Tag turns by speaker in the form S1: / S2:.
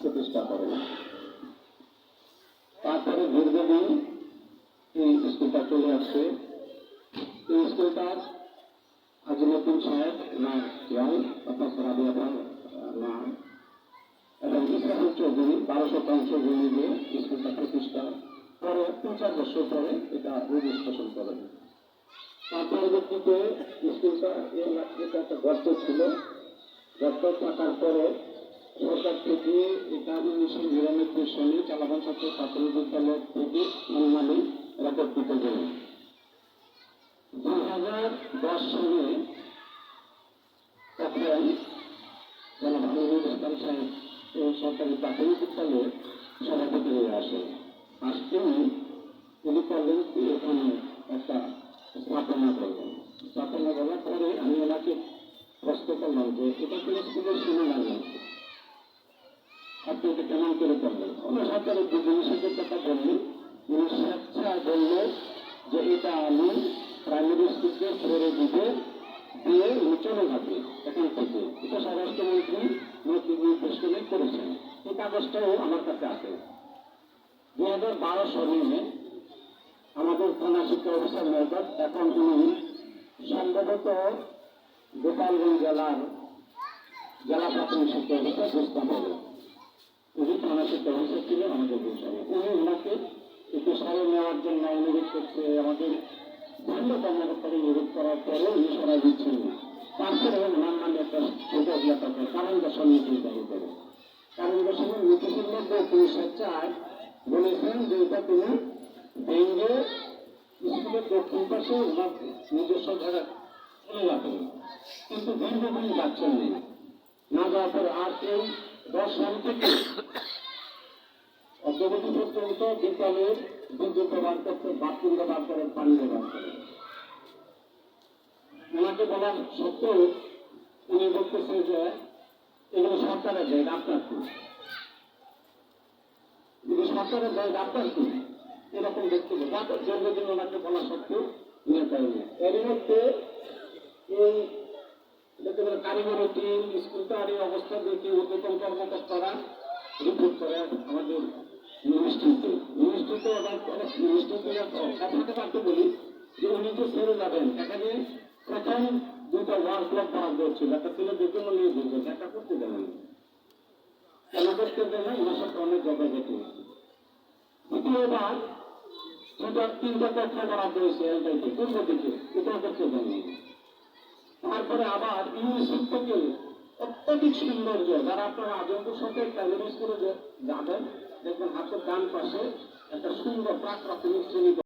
S1: প্রতিষ্ঠা করেন তারপরে দীর্ঘদিন এই স্কুলটা চলে আসছে। এই স্কুলটার আজিমুদ্দিন সাহেব, না, ইয়াং, অর্থাৎ খান না এবং ইসরাফুল চৌধুরী বারো শতাংশ জমি দিয়ে স্কুলটা প্রতিষ্ঠা পরে তিন চার বছর পরে এটা রেজিস্ট্রেশন করেন তার পরবর্তীতে স্কুলটা এলাকাতে একটা গর্ত ছিল। গর্ত থাকার পরে সরকার থেকে এটা উনিশশো নিরানব্বই সালে চালাবান ছাত্র ছাত্র বিদ্যালয় থেকে অনুমানে দিতে গেলেন দুই হাজার দশ সালে তখন ইসলাম সাহেব এই সরকারি প্রাথমিক বিদ্যালয়ে সভাপতি হয়ে আসেন। আসতেই তিনি করলেন এখানে একটা স্থাপনা করলেন স্থাপনা করার পরে আমি ওনাকে প্রশ্ন করলাম যে, এটা কোনো স্কুলের সীমানা নেই আপনি কেমন করে করলেন ওনার সরকারের যে জিনিসের কথা বললেন উনি স্বেচ্ছায় বললেন যে এটা আমি প্রাইমারি স্কুলকে ছেড়ে দিতে দিয়ে উনি চলে যাবে এখান থেকে। এটা স্বরাষ্ট্রমন্ত্রী নতুন নির্দেশ করে করেছেন। এই কাগজটাও আমার কাছে আছে। দুই হাজার বারো সালে আমাদের থানা শিক্ষা অফিসার মেজর, এখন উনি সম্ভবত গোপালগঞ্জ জেলার জেলা প্রাথমিক শিক্ষা অফিসার বুঝতাম হবে উনি শিক্ষা অফিসার ছিলেন আমাদের বিষয়ে উনি ওনাকে একটু সরে নেওয়ার জন্য অনুরোধ করছে আমাদের ভিন্ন কর্মকর্তাকে অনুরোধ করার পরে উনি সরাই দিচ্ছেন না তারপরে ওনার নামে একটা ছোট থাকে কারণ দর্শন নীতি দাবি করে কারণ দর্শনের নীতির মধ্যে তিনি স্বেচ্ছায় বলেছেন যে এটা তিনি ভেঙ্গে স্কুলের দক্ষিণ পাশে ওনার নিজস্ব জায়গা চলে যাবেন কিন্তু দীর্ঘদিন যাচ্ছেন না। যাওয়ার পরে আর এই দশ থেকে অগ্রগতি পর্যন্ত বিদ্যালয়ের বিদ্যুৎ ব্যবহার করতে বাথরুম ব্যবহার করেন পানি ব্যবহার করেন ওনাকে বলার সত্ত্বেও উনি বলতেছে যে, এগুলো সরকারের জায়গা আপনার কি যদি সরকারের জায়গা আপনার কি এরকম দেখতে হবে দীর্ঘদিন ওনাকে বলা সত্ত্বেও নিয়ে পাইনি এর মধ্যে এই করে কারিগরি টিম স্কুলটার এই অবস্থা দেখে উদ্যোতন কর্মকর্তারা রিপোর্ট করে আমাদের মিনিস্ট্রিতে মিনিস্ট্রিতে আবার অনেক মিনিস্ট্রিতে কথাটা কাটতে বলি, যে উনি যে ছেড়ে যাবেন, এখানে প্রথম দুটো ওয়ার্ক ব্লক বরাদ্দ ছিল একটা ছিল কোনো নিয়ে দিল একটা করতে দেবেন কেন করতে দেবেন ওনার সাথে অনেক যোগাযোগ হয়েছে। দ্বিতীয়বার দুটো, তিনটা তথ্য বরাদ্দ হয়েছে এলটাইতে। পূর্ব দিকে, এটা করতে দেবেন তারপরে আবার ইউনিসেফ থেকে অত্যধিক সৌন্দর্য, যারা আপনারা আজমপুর সাথে প্রাইমারি করে যাবেন, দেখবেন হাতের ডান পাশে একটা সুন্দর প্রাক প্রাথমিক শ্রেণি